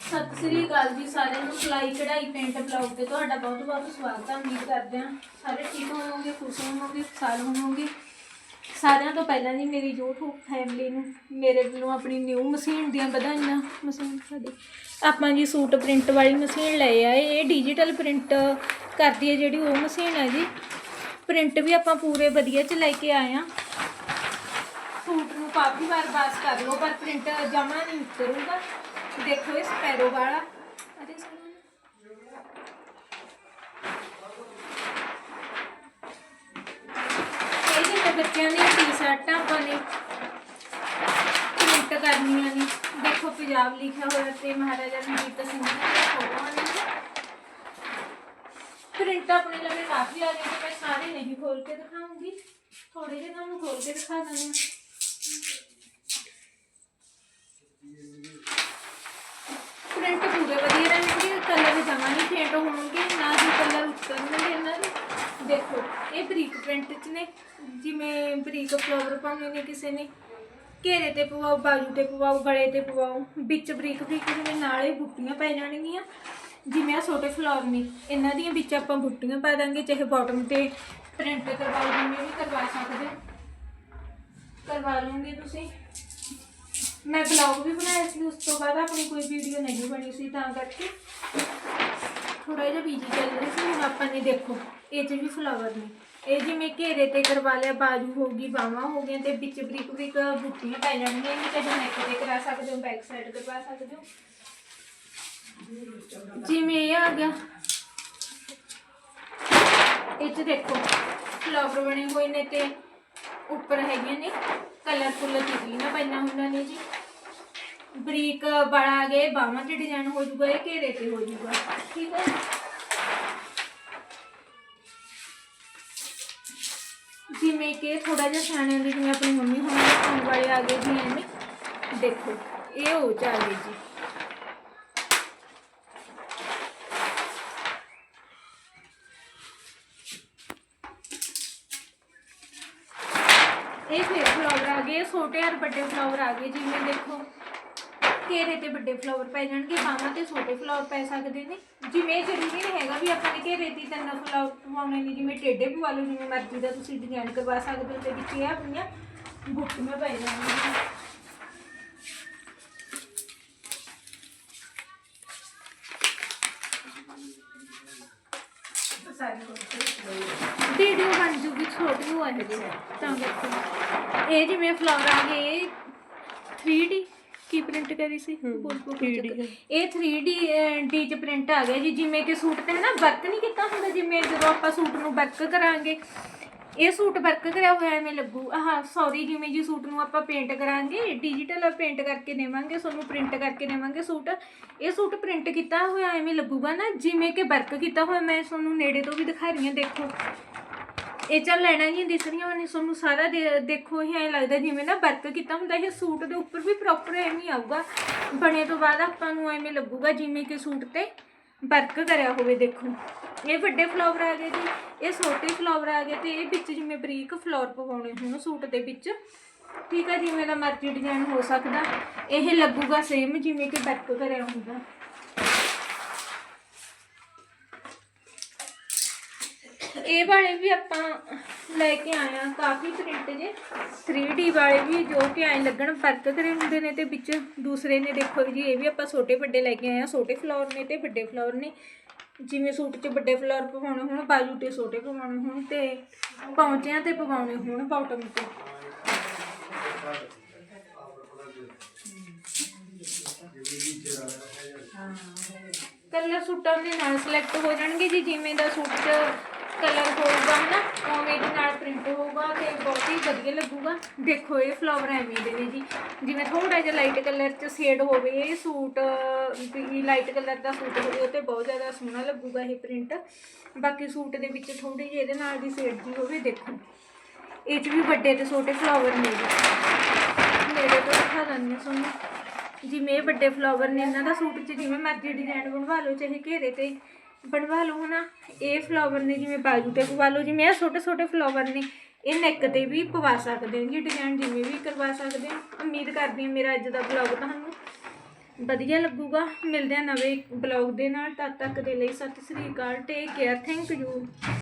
ਸਤਿ ਸ੍ਰੀ ਅਕਾਲ ਜੀ ਸਾਰਿਆਂ ਨੂੰ। ਸਿਲਾਈ ਕਢਾਈ ਪੇਂਟ ਬਲੌਗ ਤੇ ਤੁਹਾਡਾ ਬਹੁਤ ਬਹੁਤ ਸਵਾਗਤ ਹੈ। ਉਮੀਦ ਕਰਦੇ ਹਾਂ ਸਾਰੇ ਠੀਕ ਹੋਵੋਗੇ, ਖੁਸ਼ ਹੋਵੋਗੇ, ਖੁਸ਼ਹਾਲ ਹੋਵੋਗੇ। ਸਾਰਿਆਂ ਤੋਂ ਪਹਿਲਾਂ ਜੀ ਮੇਰੀ YouTube ਫੈਮਿਲੀ ਨੂੰ, ਮੇਰੇ ਵੱਲੋਂ ਆਪਣੀ ਨਿਊ ਮਸ਼ੀਨ ਦੀਆਂ ਵਧਾਈਆਂ। ਮਸ਼ੀਨ ਸਾਡੀ। ਆਪਾਂ ਜੀ ਸੂਟ ਪ੍ਰਿੰਟ ਵਾਲੀ ਮਸ਼ੀਨ ਲਏ ਆ ਇਹ ਡਿਜੀਟਲ ਪ੍ਰਿੰਟ ਕਰਦੀ ਹੈ ਜਿਹੜੀ ਉਹ ਮਸ਼ੀਨ ਹੈ ਜੀ। ਪ੍ਰਿੰਟ ਵੀ ਆਪਾਂ ਪੂਰੇ ਵਧੀਆ ਚ ਲੈ ਕੇ ਆਏ ਆ ਸੂਟ ਨੂੰ ਕਾਫੀ ਵਾਰ ਵਾਸ਼ ਕਰ ਲਓ, ਪਰ ਪ੍ਰਿੰਟ ਜਮਾ ਨਹੀਂ ਉਤਰੂਗਾ ਦੇਖੋ ਇਹ ਸਪੈਰੋ ਵਾਲਾ। ਅਰੇ ਇਹ ਜਿਹੜੇ ਬੱਚਿਆਂ ਦੀਆਂ ਟੀ-ਸ਼ਰਟਾਂ ਆਪਾਂ ਨੇ ਪ੍ਰਿੰਟ ਕਰਨੀਆਂ ਨੇ। ਦੇਖੋ ਪੰਜਾਬ ਲਿਖਿਆ ਹੋਇਆ ਤੇ ਮਹਾਰਾਜਾ ਰਣਜੀਤ ਸਿੰਘ ਜੀ ਦੀਆਂ ਨੇ ਪ੍ਰਿੰਟ ਆਪਣੇ ਲਵੇ ਕਾਫੀ ਆ ਗਏ ਤੇ ਮੈਂ ਸਾਰੇ ਨਹੀਂ ਖੋਲ ਕੇ ਦਿਖਾਉਂਗੀ। ਥੋੜੇ ਜਿਹੇ ਤੁਹਾਨੂੰ ਖੋਲ ਕੇ ਦਿਖਾ ਦਿੰਦੀ ਹਾਂ। ਜਮਾ ਹੋਣਗੇ, ਨਾ ਹੀ ਕਲਰ ਉਤਰਨਗੇ ਇਹਨਾਂ ਦੇ। ਦੇਖੋ, ਇਹ ਬਰੀਕ ਪ੍ਰਿੰਟ ਚ ਨੇ। ਜਿਵੇਂ ਬਰੀਕ ਫਲਾਵਰ ਪਾਉਣੇ ਨੇ ਕਿਸੇ ਨੇ। ਘੇਰੇ ਤੇ ਪਵਾਓ, ਬਾਜੂ ਤੇ ਪਵਾਓ, ਗਲੇ ਤੇ ਪਵਾਓ, ਵਿੱਚ ਬਰੀਕ ਬਰੀਕ ਜਿਵੇਂ ਨਾਲੇ ਬੁੱਟੀਆਂ ਪੈ ਜਾਣਗੀਆਂ। ਜਿਵੇਂ ਆ ਛੋਟੇ ਫਲਾਵਰ ਨੇ, ਇਹਨਾਂ ਦੀਆਂ ਵਿੱਚ ਆਪਾਂ ਬੁੱਟੀਆਂ ਪਾ ਦਾਂਗੇ, ਚਾਹੇ ਬਾਟਮ ਤੇ ਪ੍ਰਿੰਟ ਕਰਵਾਓ ਜਿਵੇਂ ਵੀ ਕਰਵਾ ਸਕਦੇ ਕਰਵਾ ਲਓਗੇ ਤੁਸੀਂ। ਮੈਂ ਬਲੌਗ ਵੀ ਬਣਾਇਆ ਸੀ, ਉਸ ਤੋਂ ਬਾਅਦ ਆਪਣੀ ਕੋਈ ਵੀਡੀਓ ਨਹੀਂ ਬਣੀ ਸੀ, ਤਾਂ ਕਰਕੇ। ਥੋੜਾ ਜਿਹਾ ਬੀਜੀ ਚੱਲ ਰਿਹਾ ਸੀ, ਹੁਣ ਆਪਾਂ ਨੇ ਦੇਖੋ, ਇਹ 'ਚ ਵੀ ਫਲਾਵਰ ਨੇ। ਇਹ ਜਿਵੇਂ ਘੇਰੇ ਤੇ ਕਰਵਾ ਲਿਆ, ਬਾਜੂ ਹੋ ਗਈ, ਬਾਹਾਂ ਹੋ ਗਈਆਂ ਤੇ ਵਿੱਚ ਬਰੀਕ ਬਰੀਕ ਬੁੱਟੀਆਂ ਪੈ ਜਾਣਗੀਆਂ। ਇਹ ਚਾਹੇ ਨੈਕ ਤੇ ਕਰਾ ਸਕਦੇ ਹੋ ਬੈਕ ਸਾਈਡ ਕਰਵਾ ਸਕਦੇ ਹੋ। ਜਿਵੇਂ ਇਹ ਆ ਗਿਆ। ਇਹ 'ਚ ਦੇਖੋ ਫਲਾਵਰ ਬਣੇ ਹੋਏ ਨੇ ਤੇ ਉੱਪਰ ਹੈਗੀਆਂ ਨੇ। ਕਲਰਫੁੱਲ ਤਿਤਲੀਆਂ ਪਾਈਆਂ ਹੁੰਦੀਆਂ ਨੇ ਜੀ। ਬਰੀਕ ਬੜਾ ਆ ਗਏ ਬਾਹਾਂ ਤੇ ਡਿਜ਼ਾਈਨ ਹੋ ਜੂਗਾ ਇਹ ਘੇਰੇ ਤੇ ਹੋ ਜੂਗਾ ਠੀਕ ਹੈ ਜਿਵੇਂ ਕਿ ਥੋੜਾ ਜਿਹਾ ਸਿਆਣਿਆਂ ਦੇ ਜਿਵੇਂ ਆਪਣੀ ਮੰਮੀ ਹੋਣੀ ਪਾਉਣ ਵਾਲੇ ਆ ਗਏ ਜੀ ਐਵੇਂ ਦੇਖੋ ਇਹ ਹੋ ਚਾਲੇ ਜੀ ਇਹ ਫਿਰ ਫਲਾਵਰ ਆ ਗਏ ਛੋਟੇ ਔਰ ਵੱਡੇ ਫਲਾਵਰ ਆ ਗਏ ਜਿਵੇਂ ਦੇਖੋ ਘੇਰੇ ਤੇ ਵੱਡੇ ਫਲਾਵਰ ਪੈ ਜਾਣਗੇ, ਬਾਹਾਂ ਤੇ ਛੋਟੇ ਫਲਾਵਰ ਪੈ ਸਕਦੇ ਨੇ। ਜਿਵੇਂ ਜ਼ਰੂਰੀ ਨਹੀਂ ਹੈਗਾ ਵੀ ਆਪਾਂ ਨੇ ਘੇਰੇ 'ਤੇ ਤਿੰਨ ਫਲਾਵਰ ਪਵਾਉਣੇ ਨੇ ਜਿਵੇਂ ਟੇਢੇ ਪਵਾ ਲਓ, ਜਿਵੇਂ ਮਰਜ਼ੀ ਦਾ ਤੁਸੀਂ ਡਿਜ਼ਾਈਨ ਕਰਵਾ ਸਕਦੇ ਹੋ, ਤੇ ਵਿੱਚ ਇਹ ਆਪਣੀਆਂ ਬੁੱਟੀਆਂ ਪੈ ਜਾਣਗੀਆਂ। ਵੀਡੀਓ ਬਣ ਜੂਗੀ ਛੋਟੀ ਹੋ ਜੀ ਤਾਂ ਕਰਕੇ। ਇਹ ਜਿਵੇਂ ਫਲਾਵਰ ਆ ਗਏ, ਇਹ 3D ਕੀ ਪ੍ਰਿੰਟ ਕਰੀ ਸੀ? ਬੋਲ ਬੋਲ ਕੇ ਚੱਕਰ। ਇਹ 3D ਡੀ ਚ ਪ੍ਰਿੰਟ ਆ ਗਿਆ ਜੀ। ਜਿਵੇਂ ਕਿ ਸੂਟ ਤੇ ਨਾ ਵਰਕ ਨਹੀਂ ਕੀਤਾ ਹੁੰਦਾ ਜਿਵੇਂ ਜਦੋਂ ਆਪਾਂ ਸੂਟ ਨੂੰ ਵਰਕ ਕਰਾਂਗੇ। ਇਹ ਸੂਟ ਵਰਕ ਕਰਿਆ ਹੋਇਆ ਐਵੇਂ ਲੱਗੂ। ਆਹ ਸੌਰੀ ਜਿਵੇਂ ਜੀ ਸੂਟ ਨੂੰ ਆਪਾਂ ਪੇਂਟ ਕਰਾਂਗੇ ਡਿਜੀਟਲ ਪੇਂਟ ਕਰਕੇ ਦੇਵਾਂਗੇ ਤੁਹਾਨੂੰ ਪ੍ਰਿੰਟ ਕਰਕੇ ਦੇਵਾਂਗੇ ਸੂਟ। ਇਹ ਸੂਟ ਪ੍ਰਿੰਟ ਕੀਤਾ ਹੋਇਆ ਐਵੇਂ ਲੱਗੂਗਾ ਨਾ ਜਿਵੇਂ ਕਿ ਵਰਕ ਕੀਤਾ ਹੋਇਆ ਮੈਂ ਤੁਹਾਨੂੰ ਨੇੜੇ ਤੋਂ ਵੀ ਦਿਖਾ ਰਹੀ ਹਾਂ ਦੇਖੋ। ਇਹ ਚੱਲ ਲੈਣਾ ਜੀ ਦਿਸ ਰਹੀਆਂ ਤੁਹਾਨੂੰ ਸਾਰਾ ਦੇ- ਦੇਖੋ ਇਹ ਐਂ ਲੱਗਦਾ ਜਿਵੇਂ ਨਾ ਵਰਕ ਕੀਤਾ ਹੁੰਦਾ ਇਹ ਸੂਟ ਦੇ ਉੱਪਰ ਵੀ ਪ੍ਰੋਪਰ ਐਵੇਂ ਹੀ ਆਊਗਾ। ਬਣੇ ਤੋਂ ਬਾਅਦ ਆਪਾਂ ਨੂੰ ਐਵੇਂ ਲੱਗੂਗਾ ਜਿਵੇਂ ਕਿ ਸੂਟ ਤੇ ਵਰਕ ਕਰਿਆ ਹੋਵੇ, ਦੇਖੋ। ਇਹ ਵੱਡੇ ਫਲਾਵਰ ਆ ਗਏ ਜੀ, ਇਹ ਛੋਟੇ ਫਲਾਵਰ ਆ ਗਏ ਤੇ ਇਹ ਵਿੱਚ ਜਿਵੇਂ ਬਰੀਕ ਫਲਾਵਰ ਪਵਾਉਣੇ ਹੋਣ ਸੂਟ ਦੇ ਵਿੱਚ। ਠੀਕ ਹੈ ਜਿਵੇਂ ਦਾ ਮਰਜ਼ੀ ਡਿਜ਼ਾਈਨ ਹੋ ਸਕਦਾ। ਇਹ ਲੱਗੂਗਾ ਸੇਮ ਜਿਵੇਂ ਕਿ ਵਰਕ ਕਰਿਆ ਹੁੰਦਾ। ਇਹ ਵਾਲੇ ਵੀ ਆਪਾਂ ਲੈ ਕੇ ਆਏ ਆ ਕਾਫੀ ਪ੍ਰਿੰਟ ਜੇ। 3D ਵਾਲੇ ਵੀ ਜੋ ਕਿ ਐਂ ਲੱਗਣ ਵਰਕ ਕਰੇ ਹੁੰਦੇ ਨੇ ਤੇ ਵਿੱਚ ਦੂਸਰੇ ਨੇ ਦੇਖੋ ਜੀ, ਇਹ ਵੀ ਆਪਾਂ ਛੋਟੇ ਵੱਡੇ ਲੈ ਕੇ ਆਏ ਆ ਛੋਟੇ ਫਲਾਵਰ ਨੇ ਤੇ ਵੱਡੇ ਫਲਾਵਰ ਨੇ। ਜਿਵੇਂ ਸੂਟ 'ਚ ਵੱਡੇ ਫਲਾਵਰ ਪਵਾਉਣੇ ਹੋਣ, ਬਾਜੂ ਤੇ ਛੋਟੇ ਪਵਾਉਣੇ ਹੋਣ ਤੇ ਪੌਂਚਿਆਂ ਤੇ ਪਵਾਉਣੇ ਹੋਣ ਬਾਟਮ ਤੇ। ਕਲਰ ਸੂਟਾਂ ਦੇ ਨਾਲ ਸਿਲੈਕਟ ਹੋ ਜਾਣਗੇ ਜੀ, ਜਿਵੇਂ ਦਾ ਸੂਟ 'ਚ ਕਲਰ ਹੋਊਗਾ ਨਾ ਉਵੇਂ ਦੇ ਨਾਲ ਪ੍ਰਿੰਟ ਹੋਊਗਾ ਤੇ ਬਹੁਤ ਹੀ ਵਧੀਆ ਲੱਗੂਗਾ। ਦੇਖੋ ਇਹ ਫਲਾਵਰ ਐਵੇਂ ਦੇ ਨੇ ਜੀ। ਜਿਵੇਂ ਥੋੜਾ ਜਿਹਾ ਲਾਈਟ ਕਲਰ 'ਚ ਸ਼ੇਡ ਹੋਵੇ, ਇਹ ਸੂਟ, ਵੀ ਲਾਈਟ ਕਲਰ ਦਾ ਸੂਟ ਹੋਵੇ, ਉਹ ਤੇ ਬਹੁਤ ਜ਼ਿਆਦਾ ਸੋਹਣਾ ਲੱਗੂਗਾ ਇਹ ਪ੍ਰਿੰਟ ਬਾਕੀ ਸੂਟ ਦੇ ਵਿੱਚ ਥੋੜੀ ਜਿਹੀ ਇਹਦੇ ਨਾਲ ਦੀ ਸ਼ੇਡ ਜੀ ਹੋਵੇ, ਦੇਖੋ। ਇਹ 'ਚ ਵੀ ਵੱਡੇ ਤੇ ਛੋਟੇ ਫਲਾਵਰ ਨੇ ਜੀ। ਮੇਰੇ ਤੋਂ ਦਿਖਾ ਦਿੰਦੀ ਹਾਂ ਜਿਵੇਂ ਇਹ ਵੱਡੇ ਫਲਾਵਰ ਨੇ, ਇਹਨਾਂ ਦਾ ਸੂਟ 'ਚ ਜਿਵੇਂ ਮਰਜ਼ੀ ਡਿਜ਼ਾਈਨ ਬਣਵਾ ਲਓ, ਚਾਹੇ ਘੇਰੇ ਤੇ ਬਣਵਾ ਲਓ ਹਨਾ। ਇਹ ਫਲਾਵਰ ਨੇ ਜਿਵੇਂ ਬਾਜੂ ਤੇ ਪਵਾ ਲਓ, ਜਿਵੇਂ ਇਹ ਛੋਟੇ ਛੋਟੇ ਫਲਾਵਰ ਨੇ, ਇਹ ਨੈਕ ਤੇ ਵੀ ਪਵਾ ਸਕਦੇ ਹੋ ਜੀ ਡਿਜ਼ਾਈਨ ਜਿਵੇਂ ਵੀ ਕਰਵਾ ਸਕਦੇ ਹੋ ਉਮੀਦ ਕਰਦੀ ਹਾਂ ਮੇਰਾ ਅੱਜ ਦਾ ਬਲੌਗ ਤੁਹਾਨੂੰ ਵਧੀਆ ਲੱਗੂਗਾ। ਮਿਲਦੇ ਆ ਨਵੇਂ ਬਲੌਗ ਦੇ ਨਾਲ। ਤਦ ਤੱਕ ਦੇ ਲਈ ਸਤਿ ਸ੍ਰੀ ਅਕਾਲ। Take care thank you